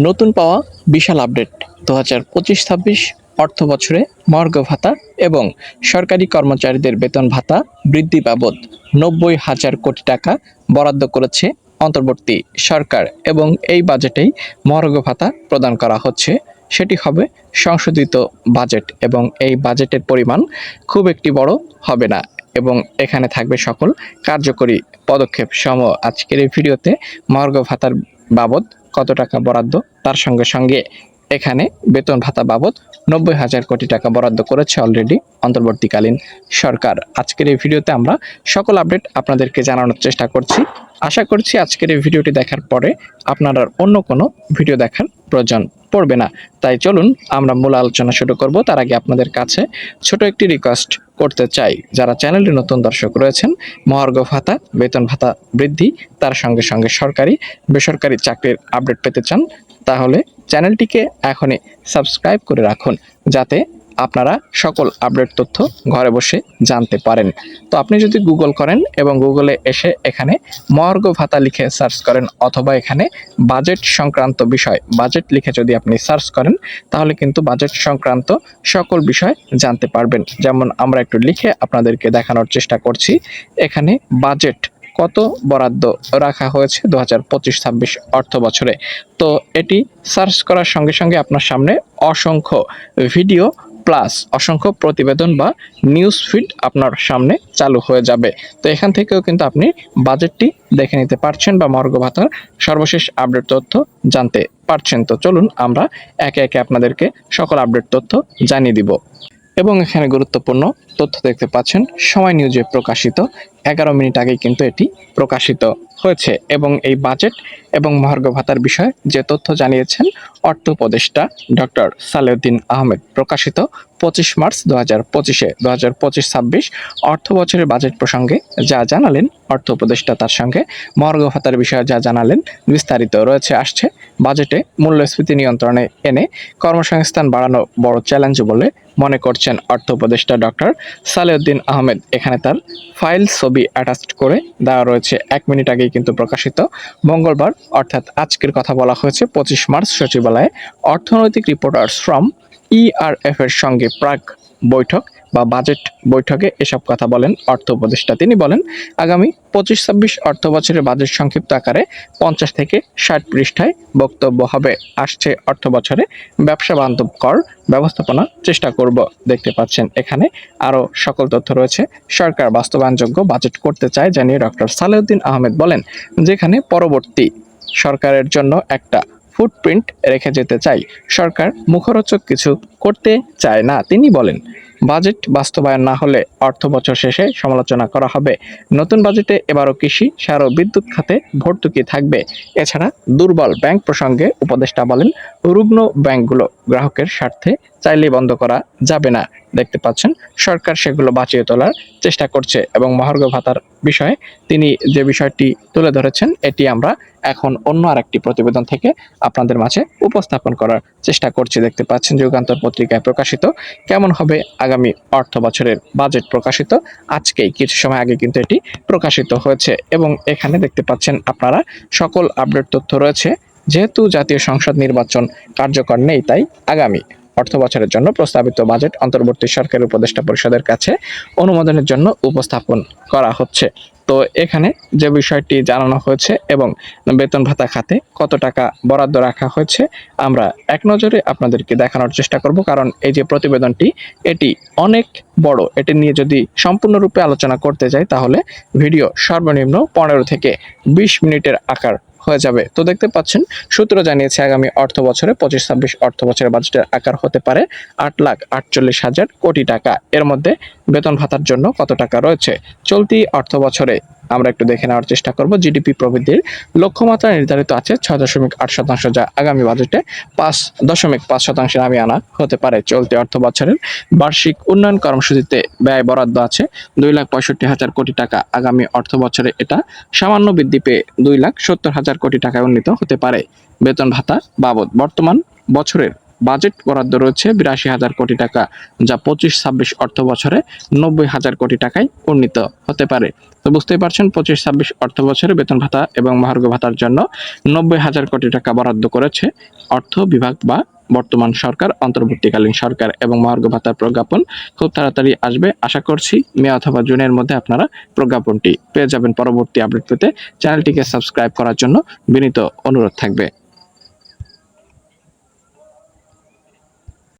নতুন পাওয়া বিশাল আপডেট। দু হাজার পঁচিশ ছাব্বিশ অর্থ বছরে মর্গ ভাতা এবং সরকারি কর্মচারীদের বেতন ভাতা বৃদ্ধি বাবদ নব্বই হাজার কোটি টাকা বরাদ্দ করেছে অন্তর্বর্তী সরকার এবং এই বাজেটেই মর্গ ভাতা প্রদান করা হচ্ছে। সেটি হবে সংশোধিত বাজেট এবং এই বাজেটের পরিমাণ খুব একটি বড় হবে না এবং এখানে থাকবে সকল কার্যকরী পদক্ষেপ সম আজকের এই ভিডিওতে মর্গ ভাতার বাবদ কত টাকা বরাদ্দ? তার সঙ্গে সঙ্গে এখানে বেতন ভাতা বাবদ নব্বই হাজার কোটি টাকা বরাদ্দ করেছে অলরেডি অন্তর্বর্তীকালীন সরকার। আজকের এই ভিডিওতে আমরা সকল আপডেট আপনাদেরকে জানানোর চেষ্টা করছি। আশা করছি আজকের এই ভিডিওটি দেখার পরে আপনার অন্য কোনো ভিডিও দেখার প্রয়োজন পড়বে না। তাই চলুন আমরা মূল আলোচনা শুরু করব। তার আগে আপনাদের কাছে ছোট একটি রিকোয়েস্ট করতে চাই। যারা চ্যানেলটি নতুন দর্শক রয়েছেন, মহার্ঘ ভাতা, বেতন ভাতা বৃদ্ধি, তার সঙ্গে সঙ্গে সরকারি, বেসরকারি চাকরির আপডেট পেতে চান, তাহলে চ্যানেলটিকে এখনই সাবস্ক্রাইব করে রাখুন, যাতে আপনারা সকল আপডেট তথ্য ঘরে বসে জানতে পারেন। তো আপনি যদি গুগল করেন এবং গুগলে এসে এখানে মর্গ ভাতা লিখে সার্চ করেন অথবা এখানে বাজেট সংক্রান্ত বিষয় বাজেট লিখে যদি আপনি সার্চ করেন, তাহলে কিন্তু বাজেট সংক্রান্ত সকল বিষয় জানতে পারবেন। যেমন আমরা একটু লিখে আপনাদেরকে দেখানোর চেষ্টা করছি, এখানে বাজেট কত বরাদ্দ রাখা হয়েছে দু হাজার পঁচিশ ছাব্বিশ অর্থ বছরে? তো এটি সার্চ করার সঙ্গে সঙ্গে আপনার সামনে অসংখ্য ভিডিও প্লাস অসংখ্য প্রতিবেদন বা নিউজ ফিড আপনার সামনে চালু হয়ে যাবে। তো এখান থেকেও কিন্তু আপনি বাজেটটি দেখে নিতে পারছেন বা মর্গ ভাতার সর্বশেষ আপডেট তথ্য জানতে পারছেন। তো চলুন আমরা একে একে আপনাদেরকে সকল আপডেট তথ্য জানিয়ে দিব। এবং এখানে গুরুত্বপূর্ণ তথ্য দেখতে পাচ্ছেন, সময় নিউজে প্রকাশিত। এগারো মিনিট আগেই কিন্তু এটি প্রকাশিত। হয়েছে এবং এই বাজেট এবং মহার্ঘ ভাতার বিষয়ে যে তথ্য জানিয়েছেন অর্থ উপদেষ্টা ডক্টর সালেউদ্দিন আহমেদ, প্রকাশিত পঁচিশ মার্চ দু হাজার পঁচিশে। দু হাজার পঁচিশ ছাব্বিশ অর্থ বছরের বাজেট প্রসঙ্গে যা জানালেন অর্থ উপদেষ্টা, তার সঙ্গে মহার্ঘ ভাতার বিষয়ে যা জানালেন বিস্তারিত রয়েছে, আসছে বাজেটে মূল্যস্ফীতি নিয়ন্ত্রণে এনে কর্মসংস্থান বাড়ানো বড় চ্যালেঞ্জ বলে মনে করছেন অর্থ উপদেষ্টা ডক্টর সালেউদ্দিন আহমেদ। এখানে তার ফাইল ছবি অ্যাটাচড করে দেওয়া রয়েছে। এক মিনিট আগেই কিন্তু প্রকাশিত মঙ্গলবার, অর্থাৎ আজকের কথা বলা হয়েছে পঁচিশ মার্চ সচিবালয়ে অর্থনৈতিক রিপোর্টার্স ফ্রম ইআরএফ এর সঙ্গে প্রাক বৈঠক। বা বাজেট বৈঠকে এসব কথা বলেন অর্থ উপদেষ্টা। তিনি বলেন, আগামী পঁচিশ ছাব্বিশ অর্থ বছরের বাজেট সংক্ষিপ্ত আকারে পঞ্চাশ থেকে ষাট পৃষ্ঠায় বক্তব্য হবে। আসছে অর্থ বছরে ব্যবসা বান্ধব কর ব্যবস্থাপনার চেষ্টা করব, দেখতে পাচ্ছেন। এখানে আরও সকল তথ্য রয়েছে। সরকার বাস্তবায়নযোগ্য বাজেট করতে চায়, জানিয়ে ডক্টর সালেউদ্দিন আহমেদ বলেন, যেখানে পরবর্তী সরকারের জন্য একটা ফুটপ্রিন্ট রেখে যেতে চাই। সরকার মুখরোচক কিছু করতে চায় না। তিনি বলেন বাজেট বাস্তবায়ন না হলে অর্থ বছর শেষে সমালোচনা করা হবে। নতুন বাজেটে এবারও কৃষি, সার ও বিদ্যুৎ খাতে ভর্তুকি থাকবে। এছাড়া দুর্বল ব্যাংক প্রসঙ্গে উপদেষ্টা বলেন, রুগ্ন ব্যাংকগুলো গ্রাহকের স্বার্থে চাইলে বন্ধ করা যাবে না। দেখতে পাচ্ছেন, সরকার সেগুলো বাঁচিয়ে তোলার চেষ্টা করছে এবং মহার্ঘ ভাতার বিষয়ে তিনি যে বিষয়টি তুলে ধরেছেন, এটি আমরা এখন অন্য আরেকটি প্রতিবেদন থেকে আপনাদের মাঝে উপস্থাপন করার চেষ্টা করছি। দেখতে পাচ্ছেন, যুগান্তর পত্রিকায় প্রকাশিত কেমন হবে আগামী অর্থ বছরের বাজেট প্রকাশিত? আজকেই কিছু সময় আগে কিন্তু এটি প্রকাশিত হয়েছে এবং এখানে দেখতে পাচ্ছেন আপনারা সকল আপডেট তথ্য রয়েছে। যেহেতু জাতীয় সংসদ নির্বাচন কার্যকর নেই, তাই আগামী অর্থ বছরের জন্য প্রস্তাবিত বাজেট অন্তর্বর্তী সরকারি উপদেষ্টা পরিষদের কাছে অনুমোদনের জন্য উপস্থাপন করা হচ্ছে। তো এখানে যে বিষয়টি জানানো হয়েছে এবং বেতন ভাতা খাতে কত টাকা বরাদ্দ রাখা হয়েছে, আমরা এক নজরে আপনাদেরকে দেখানোর চেষ্টা করব। কারণ এই যে প্রতিবেদনটি, এটি অনেক বড়। এটি নিয়ে যদি সম্পূর্ণরূপে আলোচনা করতে যাই, তাহলে ভিডিও সর্বনিম্ন পনেরো থেকে বিশ মিনিটের আকার হয়ে যাবে। তো দেখতে পাচ্ছেন, সূত্র জানিয়েছে আগামী অর্থ বছরে পঁচিশ, ছাব্বিশ অর্থ বছরের বাজেটের আকার হতে পারে আট লাখ আটচল্লিশ হাজার কোটি টাকা। এর মধ্যে বেতন ভাতার জন্য কত টাকা রয়েছে? চলতি অর্থ বছরে আমরা একটু দেখে নেওয়ার চেষ্টা করব। জিডিপি প্রবৃদ্ধির লক্ষ্যমাত্রা নির্ধারিত আছে ছয় দশমিক আট শতাংশ, যা আগামী বাজেটে পাঁচ দশমিক পাঁচ শতাংশে নামিয়ে আনা হতে পারে। চলতি অর্থ বছরের বার্ষিক উন্নয়ন কর্মসূচিতে ব্যয় বরাদ্দ আছে দুই লাখ পঁয়ষট্টি হাজার কোটি টাকা। আগামী অর্থ বছরে এটা সামান্য বৃদ্ধি পেয়ে দুই লাখ সত্তর হাজার কোটি টাকায় উন্নীত হতে পারে। বেতন ভাতা বাবদ বর্তমান বছরের বাজেট বরাদ্দ রয়েছে বিরাশি হাজার কোটি টাকা, যা পঁচিশ, ছাব্বিশ অর্থ বছরে নব্বই হাজার কোটি টাকায় উন্নীত হতে পারে। তো বুঝতেই পারছেন, পঁচিশ, ছাব্বিশ অর্থ বছরে বেতন ভাতা এবং মহার্ঘ ভাতার জন্য নব্বই হাজার কোটি টাকা বরাদ্দ করেছে অর্থ বিভাগ বা বর্তমান সরকার, অন্তর্বর্তীকালীন সরকার এবং মহার্ঘ ভাতার প্রজ্ঞাপন খুব তাড়াতাড়ি আসবে। আশা করছি মে অথবা জুনের মধ্যে আপনারা প্রজ্ঞাপনটি পেয়ে যাবেন। পরবর্তী আপডেট পেতে চ্যানেলটিকে সাবস্ক্রাইব করার জন্য বিনীত অনুরোধ থাকবে।